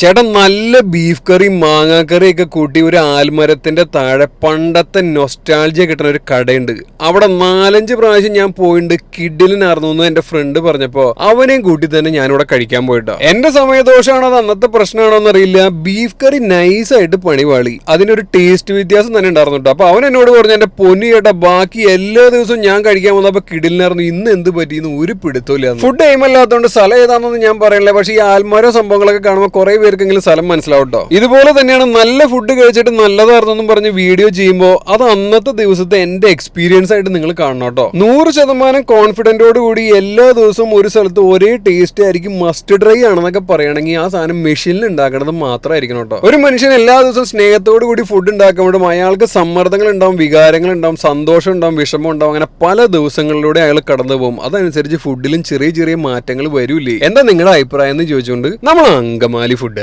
ചേട്ടൻ നല്ല ബീഫ് കറി മാങ്ങാക്കറി ഒക്കെ കൂട്ടി ഒരു ആൽമരത്തിന്റെ താഴെ പണ്ടത്തെ നൊസ്റ്റാൾജിയ കിട്ടുന്ന ഒരു കടയുണ്ട്. അവിടെ നാലഞ്ച് പ്രാവശ്യം ഞാൻ പോയിട്ടുണ്ട് കിഡിലിനായിരുന്നു എന്ന് എന്റെ ഫ്രണ്ട് പറഞ്ഞപ്പോൾ അവനെയും കൂട്ടി തന്നെ ഞാനിവിടെ കഴിക്കാൻ പോയിട്ടോ. എന്റെ സമയദോഷമാണോ അത് അന്നത്തെ പ്രശ്നമാണോ എന്നറിയില്ല. ബീഫ് കറി നൈസായിട്ട് പണിവാളി. അതിനൊരു ടേസ്റ്റ് വ്യത്യാസം തന്നെ ഉണ്ടായിരുന്നു കേട്ടോ അപ്പോൾ അവൻ എന്നോട് പറഞ്ഞു എന്റെ പൊന്നു ചേട്ടാ ബാക്കി എല്ലാ ദിവസവും ഞാൻ കഴിക്കാൻ വന്നപ്പോൾ കിഡിലിനായിരുന്നു ഇന്ന് എന്ത് പറ്റിയെന്ന് ഒരു പിടുത്തമില്ല ഫുഡ് ടൈം അല്ലാത്തതുകൊണ്ട് സ്ഥലം ഏതാണെന്ന് ഞാൻ പറയില്ല പക്ഷേ ഈ ആൽമര സംഭവങ്ങളൊക്കെ കാണുമ്പോൾ കുറെ പേർക്കെങ്കിലും സ്ഥലം മനസ്സിലാവും കേട്ടോ ഇതുപോലെ തന്നെയാണ് നല്ല ഫുഡ് കഴിച്ചിട്ട് നല്ലതായിരുന്നെന്നും പറഞ്ഞ് വീഡിയോ ചെയ്യുമ്പോൾ അത് അന്നത്തെ ദിവസത്തെ എന്റെ എക്സ്പീരിയൻസ് ആയിട്ട് നിങ്ങൾ കാണണം കേട്ടോ. നൂറ് ശതമാനം കോൺഫിഡന്റോട് കൂടി എല്ലാ ദിവസവും ഒരു സ്ഥലത്ത് ഒരേ ടേസ്റ്റ് ആയിരിക്കും മസ്റ്റ് ഡ്രൈ ആണെന്നൊക്കെ പറയുകയാണെങ്കിൽ ആ സാധനം മെഷീനിൽ ഉണ്ടാക്കണത് മാത്രമായിരിക്കണം കേട്ടോ. ഒരു മനുഷ്യൻ എല്ലാ ദിവസവും സ്നേഹത്തോടു കൂടി ഫുഡ് ഉണ്ടാക്കുമ്പോഴും അയാൾക്ക് സമ്മർദ്ദങ്ങൾ ഉണ്ടാവും വികാരങ്ങൾ ഉണ്ടാവും സന്തോഷം ഉണ്ടാവും വിഷമം ഉണ്ടാവും അങ്ങനെ പല ദിവസങ്ങളിലൂടെ അയാൾ കടന്നു പോകും. അതനുസരിച്ച് ഫുഡിലും ചെറിയ ചെറിയ മാറ്റങ്ങൾ വരൂലേ എന്താ നിങ്ങളുടെ അഭിപ്രായം എന്ന് ചോദിച്ചുകൊണ്ട് നമ്മൾ അങ്കമാലി ഫുഡ്